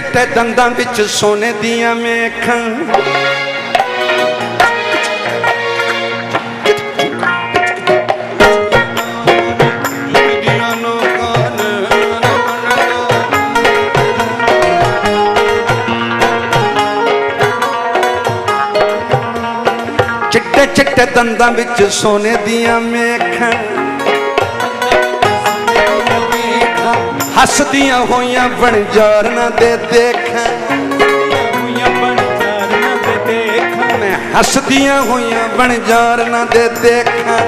ਚਿੱਟੇ ਦੰਦਾਂ ਵਿੱਚ ਸੋਨੇ ਦੀਆਂ ਮੇਖਾਂ। ਚਿੱਟੇ ਚਿੱਟੇ ਦੰਦਾਂ ਵਿੱਚ ਸੋਨੇ ਦੀਆਂ ਮੇਖਾਂ। ਹੱਸਦੀਆਂ ਹੋਈਆਂ ਬਣਜਾਰਨਾਂ ਦੇ ਦੇਖਾਂ ਹੋਈਆਂ ਬਣ ਚਾਰਨਾਂ ਤੇ ਦੇਖਾਂ। ਮੈਂ ਹੱਸਦੀਆਂ ਹੋਈਆਂ ਬਣਜਾਰਨਾਂ ਦੇ ਦੇਖਾਂ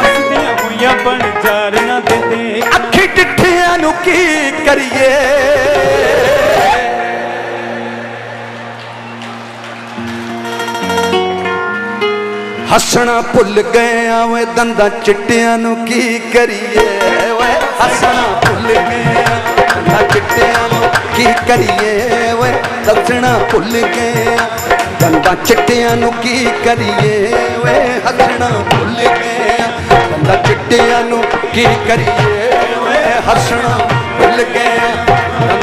ਹੱਸਦੀਆਂ ਹੋਈਆਂ ਬਣ ਚਾਰਨਾਂ ਤੇ ਦੇਖ। ਅੱਖੀ ਡਿੱਠਿਆਂ ਨੂੰ ਕੀ ਕਰੀਏ? ਹੱਸਣਾ ਭੁੱਲ ਗਏ ਆ ਓਏ ਦੰਦਾਂ ਚਿੱਟਿਆਂ ਨੂੰ ਕੀ ਕਰੀਏ? ਓਏ ਹੱਸਣਾ ਭੁੱਲ ਗਏ ਚਿੱਟਿਆਂ ਨੂੰ ਕੀ ਕਰੀਏ ਓਏ? ਹੱਸਣਾ ਭੁੱਲ ਗਏ ਆ। ਚਿੱਟਿਆਂ ਨੂੰ ਕੀ ਕਰੀਏ ਓਏ? ਹੱਸਣਾ ਭੁੱਲ ਗਏ ਆ। ਚਿੱਟਿਆਂ ਨੂੰ ਕੀ ਕਰੀਏ ਓਏ? ਹੱਸਣਾ ਭੁੱਲ ਗਏ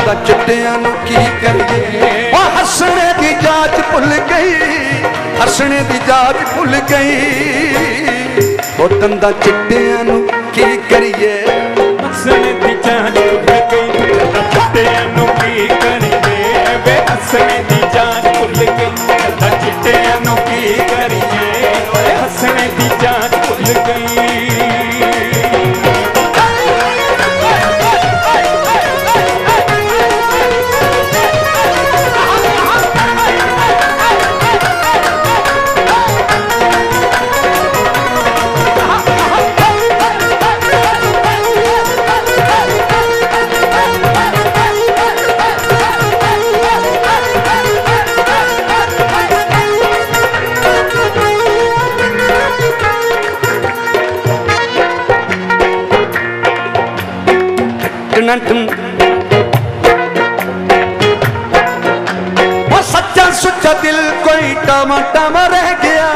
ਆ। ਚਿੱਟਿਆਂ ਨੂੰ ਕੀ ਕਰੀਏ? ਓ ਹੱਸਣੇ ਦੀ ਜਾਚ ਭੁੱਲ ਗਈ। ਹੱਸਣੇ ਦੀ ਜਾਚ ਭੁੱਲ ਗਈ। ਉਹ ਦੰਦਾ ਚਿੱਟਿਆਂ ਨੂੰ ਕੀ ਕਰੀਏ? ਹੱਸਣੇ ਹੱਸਣੇ ਦੀ ਜਾਨ ਭੁੱਲ ਗਈ ਤਾਂ ਚਿੱਟਿਆਂ ਨੂੰ ਕੀ ਕਰੀਏ? ਓਏ ਹੱਸਣੇ ਦੀ ਜਾਨ ਭੁੱਲ ਗਈ ਟਨਟਨ ਉਹ ਸੱਚਾ ਸੁੱਚਾ ਦਿਲ ਕੋਈ ਟਾਮਾ ਰਹਿ ਗਿਆ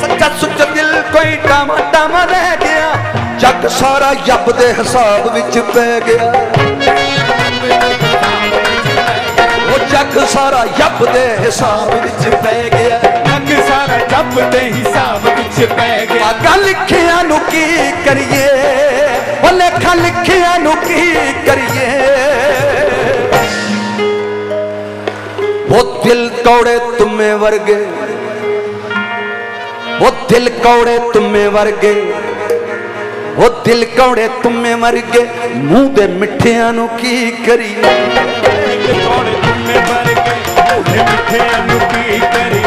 ਸੱਚਾ ਸੁੱਚਾ ਦਿਲ ਕੋਈ ਟਮਾਟਾ ਰਹਿ ਗਿਆ ਜੱਗ ਸਾਰਾ ਯੱਬ ਦੇ ਹਿਸਾਬ ਵਿੱਚ ਪੈ ਗਿਆ ਉਹ ਜੱਗ ਸਾਰਾ ਯੱਬ ਦੇ ਹਿਸਾਬ ਵਿੱਚ ਪੈ ਗਿਆ ਸਾਰਾ ਜੱਬ ਦੇ ਹਿਸਾਬ ਵਿੱਚ ਪੈ ਗਿਆ। ਆਗਾ ਲਿਖਿਆ ਨੂੰ ਕੀ ਕਰੀਏ? ਉਹ ਲੇਖਾ ਲਿਖਿਆ ਨੂੰ ਕੀ ਕਰੀਏ? ਉਹ ਦਿਲ ਕੌੜੇ ਤੁਮੇ ਵਰਗੇ। ਉਹ ਦਿਲ ਕੌੜੇ ਤੁਮੇ ਵਰਗੇ। ਉਹ ਦਿਲ ਕੌੜੇ ਤੁਮੇ ਵਰਗੇ। ਮੂੰਹ ਦੇ ਮਿੱਠਿਆਂ ਨੂੰ ਕੀ ਕਰੀਏ? ਕੋੜੇ ਤੁਮੇ ਮਰ ਗਏ ਉਹਦੇ ਮਿੱਠਿਆਂ ਨੂੰ ਕੀ ਕਰੀਏ?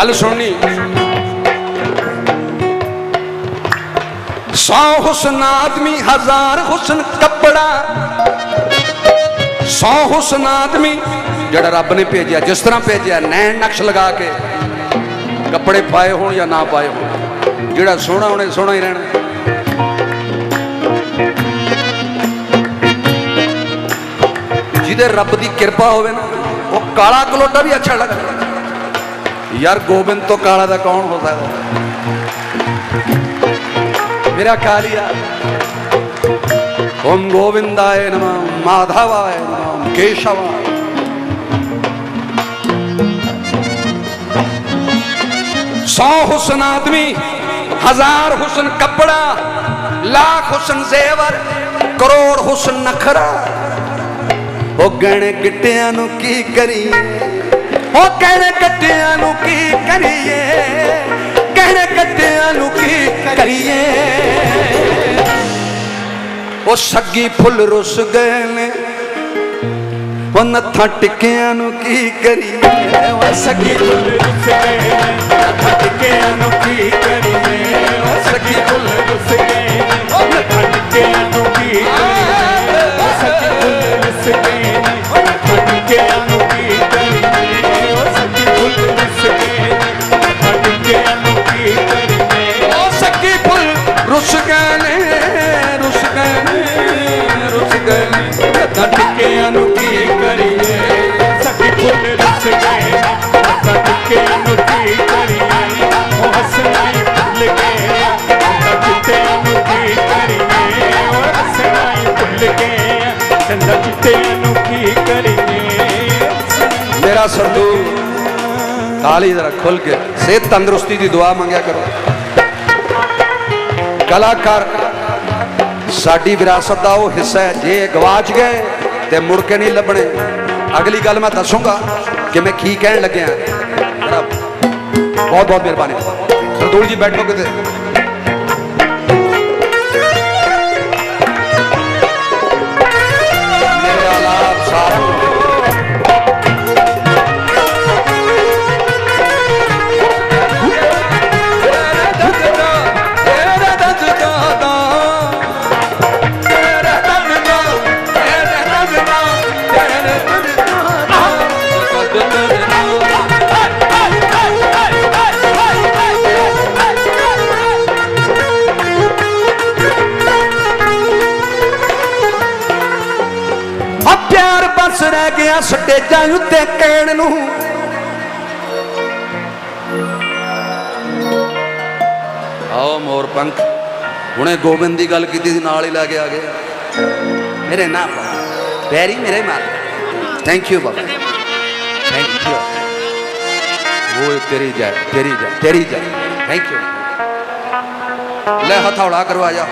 ਗੱਲ ਸੁਣਨੀ। ਸੌ ਹੁਸਨ ਆਦਮੀ, ਹਜ਼ਾਰ ਹੁਸਨ ਕੱਪੜਾ। ਸੌ ਹੁਸਨ ਆਦਮੀ, ਜਿਹੜਾ ਰੱਬ ਨੇ ਭੇਜਿਆ, ਜਿਸ ਤਰ੍ਹਾਂ ਭੇਜਿਆ, ਨੈਣ ਨਕਸ਼ ਲਗਾ ਕੇ ਕੱਪੜੇ ਪਾਏ ਹੋਣ ਜਾਂ ਨਾ ਪਾਏ ਹੋਣ। ਜਿਹੜਾ ਸੋਹਣਾ, ਉਹਨੇ ਸੋਹਣਾ ਹੀ ਰਹਿਣਾ। ਜਿਹਦੇ ਰੱਬ ਦੀ ਕਿਰਪਾ ਹੋਵੇ ਨਾ, ਉਹ ਕਾਲਾ ਕਲੋਟਾ ਵੀ ਅੱਛਾ ਲੱਗਦਾ। ਯਾਰ ਗੋਬਿੰਦ ਤੋਂ ਕਾਲਾ ਦਾ ਕੌਣ ਹੋ ਸਕਦਾ? ਮੇਰਾ ਕਾਲੀਆ। ਓਮ ਗੋਵਿੰਦਾਏ ਨਮః, ਮਾਧਵਾਏ ਨਮಃ, ਕੇਸ਼ਵਾਏ ਸੌ ਹੁਸਨ ਆਦਮੀ, ਹਜ਼ਾਰ ਹੁਸਨ ਕੱਪੜਾ, ਲੱਖ ਹੁਸਨ ਜ਼ੇਵਰ, ਕਰੋੜ ਹੁਸਨ ਨਖਰਾ। ਉਹ ਗਣ ਗਿੱਟਿਆਂ ਨੂੰ ਕੀ ਕਰੀਏ? ਉਹ ਗਹਿਣੇ ਗੱਟਿਆਂ ਨੂੰ ਕੀ ਕਰੀਏ? ਗਹਿਣੇ ਗੱਟਿਆਂ ਨੂੰ ਕੀ ਕਰੀਏ? ਉਹ ਸੱਗੀ ਫੁੱਲ ਰੁੱਸ ਗਏ ਨੇ। ਉਹ ਨੱਥਾਂ ਟਿੱਕਿਆਂ ਨੂੰ ਕੀ ਕਰੀਏ? ਉਹ ਸੱਗੀ ਫੁੱਲ ਰੁੱਸ ਗਏ ਅੱਖਾਂ ਟਿੱਕਿਆਂ ਨੂੰ ਕੀ ਕਰੀਏ? ਉਹ ਸੱਗੀ ਫੁੱਲ ਰੁੱਸ ਗਏ ਅੱਖਾਂ ਟਿੱਕਿਆਂ ਨੂੰ ਕੀ ਕਰੀਏ? ਉਹ ਸੱਗੀ ਫੁੱਲ ਰੁੱਸ ਗਏ ਅੱਖਾਂ ਟਿੱਕਿਆਂ ਨੂੰ ਕੀ ਮੇਰਾ ਸਰਦੂ ਕਾਲੀ ਜ਼ਰਾ ਖੁੱਲ ਕੇ ਸਿਹਤ ਤੰਦਰੁਸਤੀ ਦੀ ਦੁਆ ਮੰਗਿਆ ਕਰੋ। ਕਲਾਕਾਰ, ਸਾਡੀ ਵਿਰਾਸਤ ਦਾ ਉਹ ਹਿੱਸਾ ਹੈ, ਜੇ ਗਵਾਚ ਗਏ ਤੇ ਮੁੜ ਕੇ ਨਹੀਂ ਲੱਭਣੇ। ਅਗਲੀ ਗੱਲ ਮੈਂ ਦੱਸੂਗਾ ਕਿ ਮੈਂ ਕੀ ਕਹਿਣ ਲੱਗਿਆ। ਬਹੁਤ ਬਹੁਤ ਮਿਹਰਬਾਨੀ। ਸਰਦੂਲ ਜੀ ਬੈਠੋ ਕਿਤੇ। ਰਹਿ ਸਟੇਜਾਂ ਉੱਤੇ ਕਹਿਣ ਨੂੰ। ਆਓ ਮੋਰ ਪੰਖ ਹੁਣੇ ਗੋਬਿੰਦ ਦੀ ਗੱਲ ਕੀਤੀ ਸੀ, ਨਾਲ ਹੀ ਲੈ ਕੇ ਆ ਗਏ। ਮੇਰੇ ਨਾ ਪੈਰੀ ਮੇਰੇ ਮਾਰ। ਥੈਂਕ ਯੂ ਬਾਬਾ। ਥੈਂਕ ਯੂ ਉਹ ਤੇਰੀ ਜੈ ਤੇਰੀ ਜੈ ਤੇਰੀ ਜੈ। ਥੈਂਕ ਯੂ ਲੈ ਹਥੌੜਾ ਕਰਵਾ ਜਾ।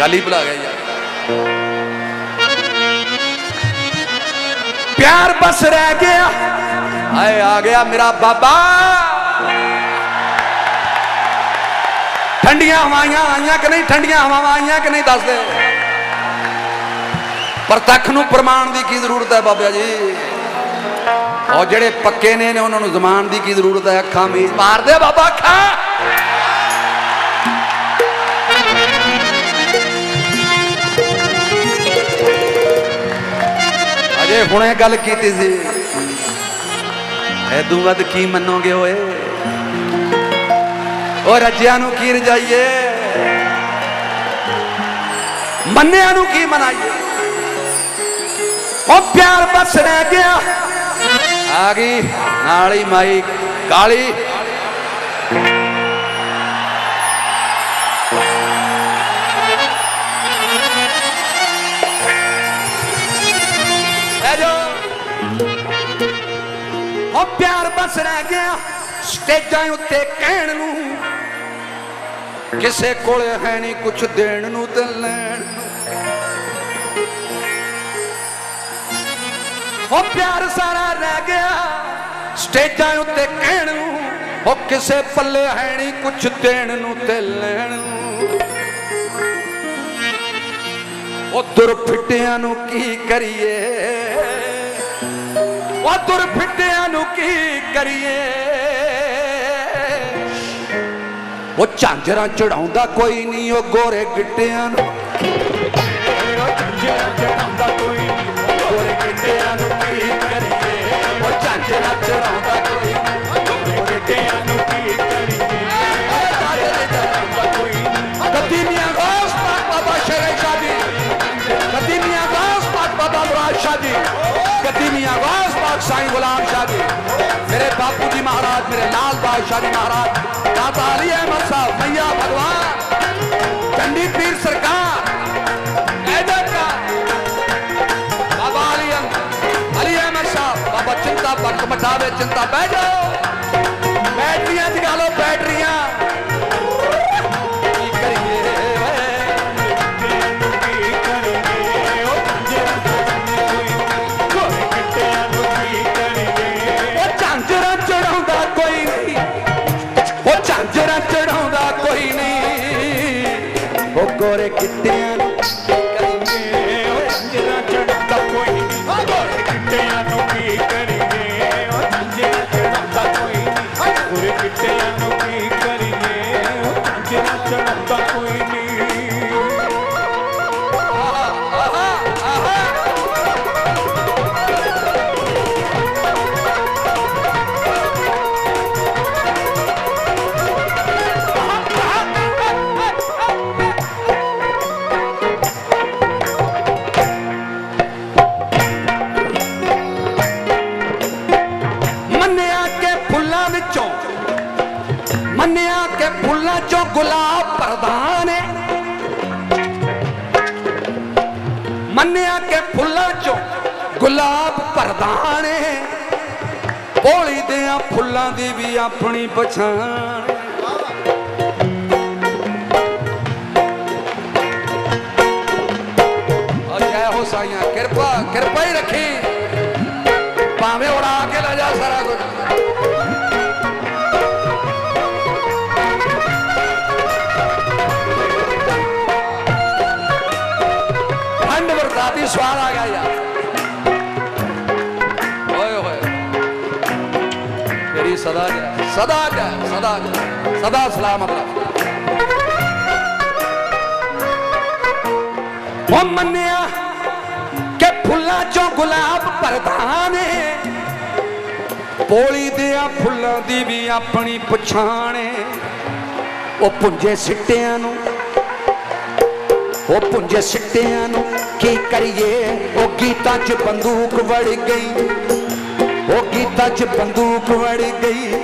ਗਾਲੀ ਭੁਲਾ ਗਿਆ ਯਾਰ। ਪਿਆਰ ਬਸ ਰਹਿ ਗਿਆ। ਆਏ ਆ ਗਿਆ ਮੇਰਾ ਬਾਬਾ। ਠੰਡੀਆਂ ਹਵਾਈਆਂ ਆਈਆਂ ਕਿ ਨਹੀਂ? ਠੰਡੀਆਂ ਹਵਾਵਾਂ ਆਈਆਂ ਕਿ ਨਹੀਂ? ਦੱਸ ਦੇ ਪ੍ਰਤੱਖ ਨੂੰ ਪ੍ਰਮਾਣ ਦੀ ਕੀ ਜ਼ਰੂਰਤ ਹੈ ਬਾਬਾ ਜੀ? ਉਹ ਜਿਹੜੇ ਪੱਕੇ ਨੇ ਨੇ ਉਹਨਾਂ ਨੂੰ ਜ਼ਮਾਨ ਦੀ ਕੀ ਜ਼ਰੂਰਤ ਹੈ? ਅੱਖਾਂ ਮੀਚ ਮਾਰ ਦੇ ਬਾਬਾ ਅੱਖਾਂ। ਅਜੇ ਹੁਣੇ ਗੱਲ ਕੀਤੀ ਸੀ ਐਦੂ ਵੱਧ ਕੀ ਮੰਨੋਗੇ ਓਏ? ਓ ਰੱਜਿਆਂ ਨੂੰ ਕੀ ਰਜਾਈਏ? ਮੰਨਿਆਂ ਨੂੰ ਕੀ ਮਨਾਈਏ? ਓ ਪਿਆਰ ਬਸ ਰਹਿ ਗਿਆ। ਆ ਗਈ, ਨਾਲ ਹੀ ਮਾਈ ਕਾਲੀ। ਬਸ ਰਹਿ ਗਿਆ, ਸਟੇਜਾਂ ਉੱਤੇ ਕਹਿਣ ਨੂੰ। ਕਿਸੇ ਕੋਲ ਹੈ ਨਹੀਂ ਕੁਛ ਦੇਣ ਨੂੰ ਤੇ ਲੈਣ ਨੂੰ। ਉਹ ਪਿਆਰ ਸਾਰਾ ਰਹਿ ਗਿਆ, ਸਟੇਜਾਂ ਉੱਤੇ ਕਹਿਣ ਨੂੰ। ਉਹ ਕਿਸੇ ਪੱਲੇ ਹੈ ਨਹੀਂ ਕੁਛ ਦੇਣ ਨੂੰ ਤੇ ਲੈਣ ਨੂੰ। ਉਹ ਦੁਰ ਫਿੱਟਿਆਂ ਨੂੰ ਕੀ ਕਰੀਏ? ਉਹ ਦੁਰ ਫਿੱਟਿਆਂ ਨੂੰ ਕੀ ਕਰੀਏ? ਉਹ ਝਾਂਜਰਾਂ ਚੜਾਉਂਦਾ ਕੋਈ ਨਹੀਂ, ਉਹ ਗੋਰੇ ਗਿੱਟਿਆਂ ਨੂੰ। ਜਿਹੜਾ ਚੜਾਉਂਦਾ ਕੋਈ ਨਹੀਂ ਗੋਰੇ ਗਿੱਟਿਆਂ ਨੂੰ ਕੀ ਕਰੀਏ ਉਹ ਝਾਂਜਰਾਂ ਚੜਾਉਂਦਾ साईं गुलाम शाह मेरे बापू जी महाराज, मेरे लाल बादशाह जी महाराज दाता अली अहमद साहब, मैया भगवान चंडी पीर सरकार बाबा अली अहमद अली अहमद साहब, बाबा चिंता पक मटावे, चिंता बैठ जाओ ਉਹ ਭੋਲੀ ਦੇ ਫੁੱਲਾਂ ਦੀ ਵੀ ਆਪਣੀ ਪਛਾਣ। ਹੈ। ਹੋ ਸਾਈਆਂ, ਕਿਰਪਾ ਕਿਰਪਾ ਹੀ ਰੱਖੀ। ਭਾਵੇਂ ਉਡਾ ਕੇ ਲੈ ਜਾ ਸਾਰਾ ਕੁਝ ਠੰਡ ਵਰਤਾਤੀ ਸਵਾਦ ਆ ਗਿਆ ਯਾਰ। ਤੇਰੀ ਸਦਾ ਜੈ ਸਦਾ ਜੈ ਸਦਾ ਜੈ ਸਦਾ ਸਲਾਮਤ ਰਹੇ ਉਹ ਮੰਨਿਆ ਕਿ ਫੁੱਲਾਂ ਚੋਂ ਗੁਲਾਬ ਪ੍ਰਧਾਨ ਏ ਪੋਲੀ ਦੇ ਆ ਫੁੱਲਾਂ ਦੀ ਵੀ ਆਪਣੀ ਪਛਾਣ ਏ। ਉਹ ਪੁੰਜੇ ਸਿੱਟਿਆਂ ਨੂੰ, ਉਹ ਪੁੰਜੇ ਸਿੱਟਿਆਂ ਨੂੰ ਕੀ ਕਰੀਏ? ਉਹ ਗੀਤਾਂ 'ਚ ਬੰਦੂਕ ਵੜ ਗਈ। ਉਹ ਕੀਤਾ 'ਚ ਬੰਦੂਕ ਵੜ ਗਈ।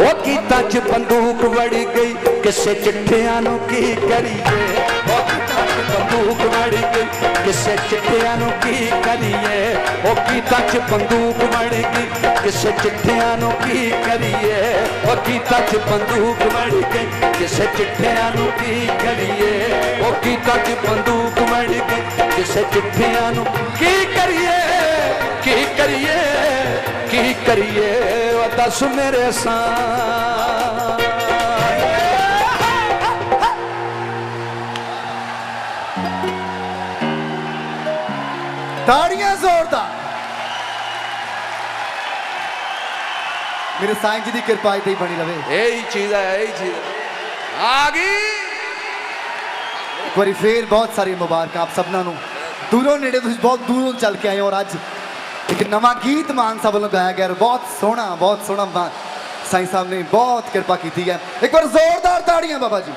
ਉਹ ਗੀਤਾਂ 'ਚ ਬੰਦੂਕ ਵੜ ਗਈ। ਕਿਸੇ ਚਿੱਠਿਆਂ ਨੂੰ ਕੀ ਕਰੀਏ? ਉਹ ਗੀਤਾਂ 'ਚ ਬੰਦੂਕ ਵੜ ਗਈ। ਕਿਸੇ ਚਿੱਠਿਆਂ ਨੂੰ ਕੀ ਕਰੀਏ? ਉਹ ਗੀਤਾਂ 'ਚ ਬੰਦੂਕ ਵੜ ਗਈ। ਕਿਸੇ ਚਿੱਠਿਆਂ ਨੂੰ ਕੀ ਕਰੀਏ? ਉਹ ਕੀਤਾ 'ਚ ਬੰਦੂਕ ਵੜ ਗਈ। ਕਿਸੇ ਚਿੱਠਿਆਂ ਨੂੰ ਕੀ ਕਰੀਏ? ਉਹ ਕੀਤਾ 'ਚ ਬੰਦੂਕ ਵੜ ਗਈ। ਕਿਸੇ ਚਿੱਠਿਆਂ ਨੂੰ ਕੀ ਕਰੀਏ? ਕੀ ਕਰੀਏ? ਕੀ ਕਰੀਏ? ਉਹ ਦੱਸ ਮੇਰੇ ਸਾਂ ਤਾੜੀਆਂ ਜ਼ੋਰਦਾਰ। ਮੇਰੇ ਸਾਈਂ ਜੀ ਦੀ ਕਿਰਪਾ ਇਤੇ ਹੀ ਬਣੀ ਰਵੇ। ਇਹੀ ਚੀਜ਼ ਹੈ ਇਹੀ ਚੀਜ਼ ਹੈ। ਆ ਗਈ। ਇੱਕ ਵਾਰੀ ਫੇਰ ਬਹੁਤ ਸਾਰੀ ਮੁਬਾਰਕਾਂ ਆਪ ਸਭਨਾਂ ਨੂੰ। ਦੂਰੋਂ ਨੇੜੇ ਤੁਸੀਂ ਬਹੁਤ ਦੂਰੋਂ ਚੱਲ ਕੇ ਆਏ ਹੋ ਔਰ ਅੱਜ ਇੱਕ ਨਵਾਂ ਗੀਤ ਮਾਨ ਸਾਹਿਬ ਵੱਲੋਂ ਗਾਇਆ ਗਿਆ ਬਹੁਤ ਸੋਹਣਾ ਬਹੁਤ ਸੋਹਣਾ ਮਾਨ ਸਾਈਂ ਸਾਹਿਬ ਨੇ ਬਹੁਤ ਕਿਰਪਾ ਕੀਤੀ ਹੈ। ਇੱਕ ਵਾਰ ਜ਼ੋਰਦਾਰ ਤਾੜੀਆਂ ਬਾਬਾ ਜੀ।